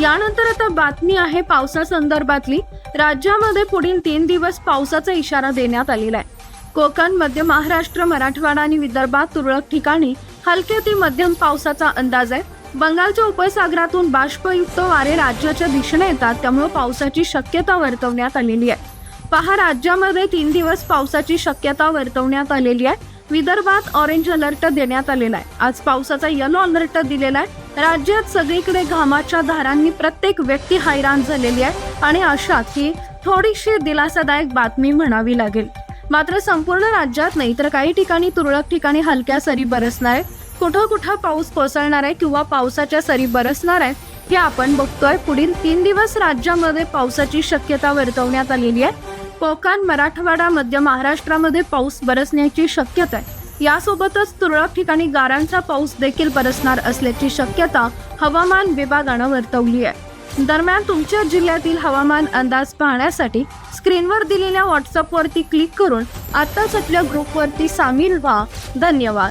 यानंतर आता बातमी आहे पावसासंदर्भातली राज्यामध्ये पुढील तीन दिवस पावसाचा इशारा देण्यात आलेला आहे. कोकण मध्य महाराष्ट्र मराठवाडा आणि विदर्भात तुरळक ठिकाणी हलके ते मध्यम पावसाचा अंदाज आहे. बंगालच्या उपसागरातून बाष्पयुक्त वारे राज्याच्या दिशेने येतात त्यामुळे पावसाची शक्यता वर्तवण्यात आलेली आहे. पहा राज्यामध्ये तीन दिवस पावसाची शक्यता वर्तवण्यात आलेली आहे. विदर्भात ऑरेंज अलर्ट देण्यात आलेला आहे. आज पावसाचा येलो अलर्ट दिलेला आहे. राज्यात सगळीकडे घामाच्या धारांनी प्रत्येक व्यक्ती हैराण झालेली आहे आणि अशात ही थोडीशी दिलासादायक बातमी म्हणावी लागेल. मात्र संपूर्ण राज्यात नाही तर काही ठिकाणी तुरळक ठिकाणी हलक्या सरी बरसणार आहे कुठं कुठं पाऊस कोसळणार आहे किंवा पावसाच्या सरी बरसणार आहेत हे आपण बघतोय. पुढील तीन दिवस राज्यामध्ये पावसाची शक्यता वर्तवण्यात आलेली आहे. कोकण मराठवाडा मध्य महाराष्ट्रामध्ये पाऊस बरसण्याची शक्यता आहे. यासोबतच तुरळक ठिकाणी गारांचा पाऊस देखील बरसणार असल्याची शक्यता हवामान विभागानं वर्तवली आहे. दरम्यान तुमच्या जिल्ह्यातील हवामान अंदाज पाहण्यासाठी स्क्रीनवर दिलेल्या व्हॉट्सअपवरती क्लिक करून आत्ताच आपल्या ग्रुपवरती सामील व्हा. धन्यवाद.